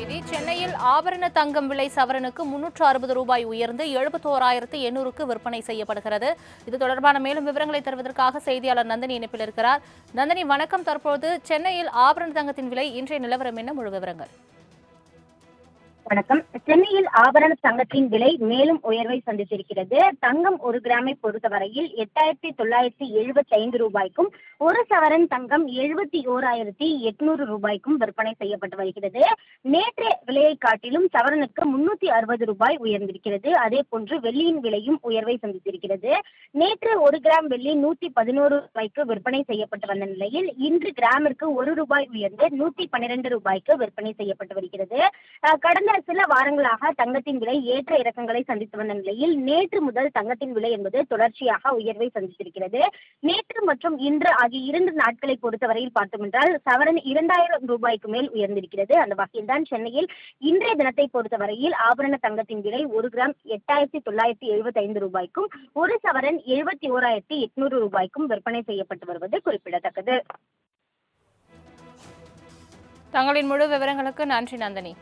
செய்தி சென்னையில் ஆபரண தங்கம் விலை சவரனுக்கு முன்னூற்று அறுபது ரூபாய் உயர்ந்து எழுபத்தோராயிரத்து எண்ணூறுக்கு விற்பனை செய்யப்படுகிறது. இது தொடர்பான மேலும் விவரங்களை தருவதற்காக செய்தியாளர் நந்தினி இணைப்பில் இருக்கிறார். நந்தினி வணக்கம். தற்போது சென்னையில் ஆபரண தங்கத்தின் விலை இன்றைய நிலவரம் என்ன? முழு விவரங்கள். வணக்கம். சென்னையில் ஆபரண தங்கத்தின் விலை மேலும் உயர்வை சந்தித்திருக்கிறது. தங்கம் ஒரு கிராமை பொறுத்தவரையில் எட்டாயிரத்தி தொள்ளாயிரத்தி எழுபத்தி ஐந்து ரூபாய்க்கும் ஒரு சவரன் தங்கம் எழுபத்தி ஓராயிரத்தி எட்நூறு ரூபாய்க்கும் விற்பனை செய்யப்பட்டு வருகிறது. நேற்றைய விலையை காட்டிலும் சவரனுக்கு முன்னூத்தி அறுபது ரூபாய் உயர்ந்திருக்கிறது. அதே போன்று வெள்ளியின் விலையும் உயர்வை சந்தித்திருக்கிறது. நேற்று ஒரு கிராம் வெள்ளி நூத்தி பதினோரு ரூபாய்க்கு விற்பனை செய்யப்பட்டு வந்த நிலையில் இன்று கிராமிற்கு ஒரு ரூபாய் உயர்ந்து நூத்தி பன்னிரண்டு ரூபாய்க்கு விற்பனை செய்யப்பட்டு வருகிறது. கடந்த சில வாரங்களாக தங்கத்தின் விலை ஏற்ற இறக்கங்களை சந்தித்து வந்த நிலையில் நேற்று முதல் தங்கத்தின் விலை என்பது தொடர்ச்சியாக உயர்வை சந்தித்திருக்கிறது. நேற்று மற்றும் இன்று ஆகிய இரண்டு நாட்களை பொறுத்தவரையில் பார்த்தோம் என்றால் சவரன் இரண்டாயிரம் ரூபாய்க்கு மேல் உயர்ந்திருக்கிறது. அந்த வகையில்தான் சென்னையில் இன்றைய தினத்தை பொறுத்தவரையில் ஆபரண தங்கத்தின் விலை ஒரு கிராம் எட்டாயிரத்தி தொள்ளாயிரத்தி எழுபத்தி ஐந்து ரூபாய்க்கும் ஒரு சவரன் எழுபத்தி ஓராயிரத்தி எட்நூறு ரூபாய்க்கும் விற்பனை செய்யப்பட்டு வருவது குறிப்பிடத்தக்கது. தங்களின் முழு விவரங்களுக்கு நன்றி நந்தினி.